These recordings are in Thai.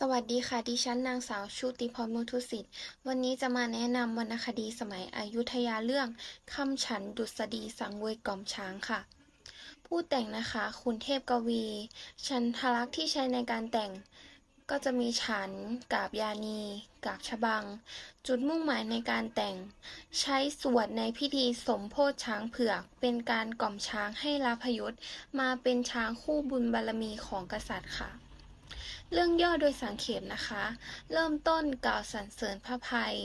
สวัสดีค่ะ ดิฉันนางสาวชุติพรมุทุสิทธิ์ วันนี้จะมาแนะนำวรรณคดีสมัยอยุธยาเรื่องคำฉันดุษฎีสังเวยกล่อมช้างค่ะ ผู้แต่งนะคะคุณเทพกวี ชันทลักษ์ที่ใช้ในการแต่ง ก็จะมีฉันกาบยานี กาบฉบัง จุดมุ่งหมายในการแต่ง ใช้สวดในพิธีสมโพธิช้างเผือก เป็นการกล่อมช้างให้ลาพยศมาเป็นช้างคู่บุญบารมีของกษัตริย์ค่ะ เรื่องย่อโดยสังเขปนะคะ เริ่มต้นกล่าวสรรเสริญพระภัย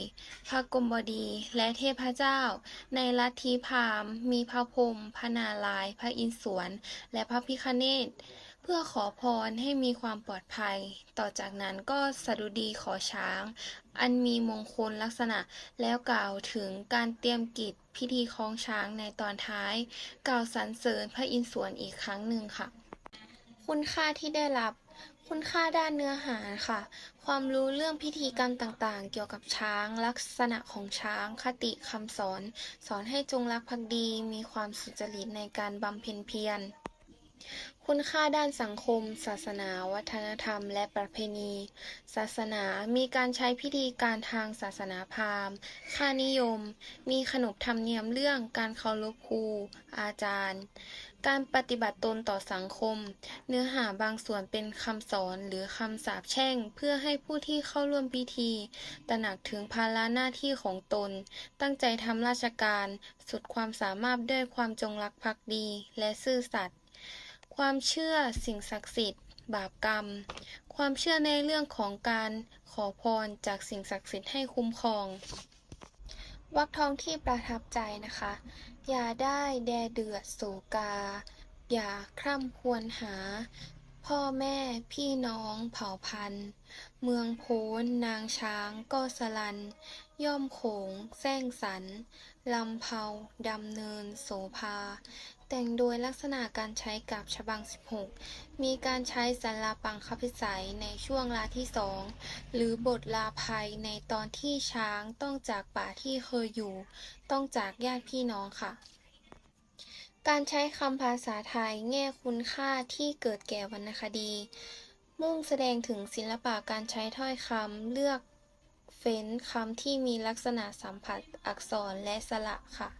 พระกรมบดีและเทพเจ้า ในลัทธิพราหมณ์มีพระพรหมพระนารายณ์พระอินทร์สวน และพระพิฆเนศเพื่อขอพรให้มีความปลอดภัย ต่อจากนั้นก็สดุดีขอช้าง อันมีมงคลลักษณะ แล้วกล่าวถึงการเตรียมกิจพิธีคล้องช้างในตอนท้าย กล่าวสรรเสริญพระอินทร์สวนอีกครั้งหนึ่งค่ะ คุณค่าที่ได้รับ คุณค่าด้านเนื้อหาค่ะ ความรู้เรื่องพิธีกรรมต่างๆ เกี่ยวกับช้าง ลักษณะของช้าง คติคำสอน สอนให้จงรักภักดี มีความสุจริตในการบำเพ็ญเพียร คุณค่าด้านสังคม ศาสนา วัฒนธรรม และประเพณี ศาสนามีการใช้พิธีการทางศาสนาพราหมณ์ ค่านิยม มีขนบธรรมเนียมเรื่องการเคารพครู อาจารย์ การปฏิบัติตนต่อสังคม เนื้อหาบางส่วนเป็นคำสอนหรือคำสาปแช่ง เพื่อให้ผู้ที่เข้าร่วมพิธี ตระหนักถึงภาระหน้าที่ของตน ตั้งใจทำราชการ สุดความสามารถด้วยความจงรักภักดี และซื่อสัตย์ ความเชื่อสิ่งศักดิ์สิทธิ์ บาปกรรม ความเชื่อในเรื่องของการขอพรจากสิ่งศักดิ์สิทธิ์ให้คุ้มครอง วักทองที่ประทับใจนะคะ อย่าได้แดเดือดโศกา อย่าคร่ำควรหา พ่อแม่พี่น้องเผ่าพันธุ์ เมืองโพ้นนางช้างก็สลัน ย่อมโขงแซงสันลำเผาดำเนินโสภา แต่งโดยลักษณะการใช้กับฉบัง 16 มีการใช้สัลลาปังคพิสัยในช่วงลาที่สองหรือบทลาภัยในตอนที่ช้างต้องจากป่าที่เคยอยู่ ต้องจากญาติพี่น้องค่ะ การใช้คำภาษาไทยแง่คุณค่าที่เกิดแก่วรรณคดี มุ่งแสดงถึงศิลปะการใช้ถ้อยคำเลือกเฟ้นคำที่มีลักษณะสัมผัสอักษรและสระค่ะ